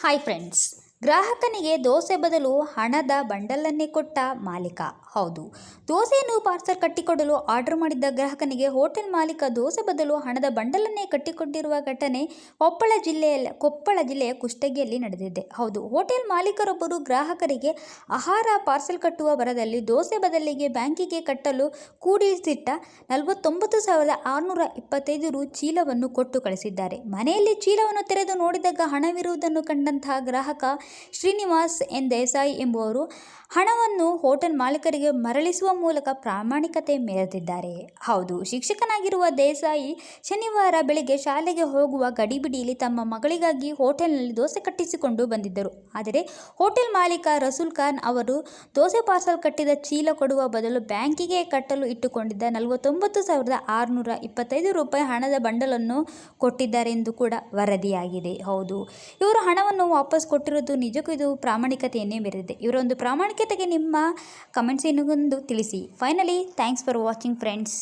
Hi friends ಗ್ರಾಹಕನಿಗೆ ದೋಸೆ ಬದಲು ಹಣದ ಬಂಡಲನ್ನೇ ಕೊಟ್ಟ ಮಾಲೀಕ. ಹೌದು, ದೋಸೆಯನ್ನು ಪಾರ್ಸಲ್ ಕಟ್ಟಿಕೊಡಲು ಆರ್ಡರ್ ಮಾಡಿದ್ದ ಗ್ರಾಹಕನಿಗೆ ಹೋಟೆಲ್ ಮಾಲೀಕ ದೋಸೆ ಬದಲು ಹಣದ ಬಂಡಲನ್ನೇ ಕಟ್ಟಿಕೊಟ್ಟಿರುವ ಘಟನೆ ಕೊಪ್ಪಳ ಜಿಲ್ಲೆಯಲ್ಲಿ ಕೊಪ್ಪಳ ಜಿಲ್ಲೆಯ ಕುಷ್ಟಗಿಯಲ್ಲಿ ನಡೆದಿದೆ. ಹೌದು, ಹೋಟೆಲ್ ಮಾಲೀಕರೊಬ್ಬರು ಗ್ರಾಹಕರಿಗೆ ಆಹಾರ ಪಾರ್ಸಲ್ ಕಟ್ಟುವ ಬರದಲ್ಲಿ ದೋಸೆ ಬದಲಿಗೆ ಬ್ಯಾಂಕಿಗೆ ಕಟ್ಟಲು ಕೂಡಿಸಿಟ್ಟ ನಲವತ್ತೊಂಬತ್ತು ಸಾವಿರದ ಆರುನೂರ ಇಪ್ಪತ್ತೈದು ರು ಚೀಲವನ್ನು ಕೊಟ್ಟು ಕಳಿಸಿದ್ದಾರೆ. ಮನೆಯಲ್ಲಿ ಚೀಲವನ್ನು ತೆರೆದು ನೋಡಿದಾಗ ಹಣವಿರುವುದನ್ನು ಕಂಡಂತಹ ಗ್ರಾಹಕ ಶ್ರೀನಿವಾಸ್ ಎನ್. ದೇಸಾಯಿ ಎಂಬುವರು ಹಣವನ್ನು ಹೋಟೆಲ್ ಮಾಲೀಕರಿಗೆ ಮರಳಿಸುವ ಮೂಲಕ ಪ್ರಾಮಾಣಿಕತೆ ಮೆರೆದಿದ್ದಾರೆ. ಹೌದು, ಶಿಕ್ಷಕನಾಗಿರುವ ದೇಸಾಯಿ ಶನಿವಾರ ಬೆಳಿಗ್ಗೆ ಶಾಲೆಗೆ ಹೋಗುವ ಗಡಿಬಿಡಿಯಲ್ಲಿ ತಮ್ಮ ಮಗಳಿಗಾಗಿ ಹೋಟೆಲ್ನಲ್ಲಿ ದೋಸೆ ಕಟ್ಟಿಸಿಕೊಂಡು ಬಂದಿದ್ದರು. ಆದರೆ ಹೋಟೆಲ್ ಮಾಲೀಕ ರಸೂಲ್ ಖಾನ್ ಅವರು ದೋಸೆ ಪಾರ್ಸಲ್ ಕಟ್ಟಿದ ಚೀಲ ಕೊಡುವ ಬದಲು ಬ್ಯಾಂಕಿಗೆ ಕಟ್ಟಲು ಇಟ್ಟುಕೊಂಡಿದ್ದ ನಲವತ್ತೊಂಬತ್ತು ಸಾವಿರದ ಆರುನೂರ ಇಪ್ಪತ್ತೈದು ರೂಪಾಯಿ ಹಣದ ಬಂಡಲನ್ನು ಕೊಟ್ಟಿದ್ದಾರೆ ಎಂದು ಕೂಡ ವರದಿಯಾಗಿದೆ. ಹೌದು, ಇವರು ಹಣವನ್ನು ವಾಪಸ್ ಕೊಟ್ಟಿರೋದು ನಿಜಕ್ಕೂ ಇದು ಪ್ರಾಮಾಣಿಕತೆಯನ್ನೇ ಮೆರೆದಿದೆ ಇವರ ಒಂದು ಪ್ರಾಮಾಣಿಕತೆಗೆ ನಿಮ್ಮ ಕಮೆಂಟ್ಸ್ ಏನಿಗೊಂದು ತಿಳಿಸಿ. Finally thanks for watching friends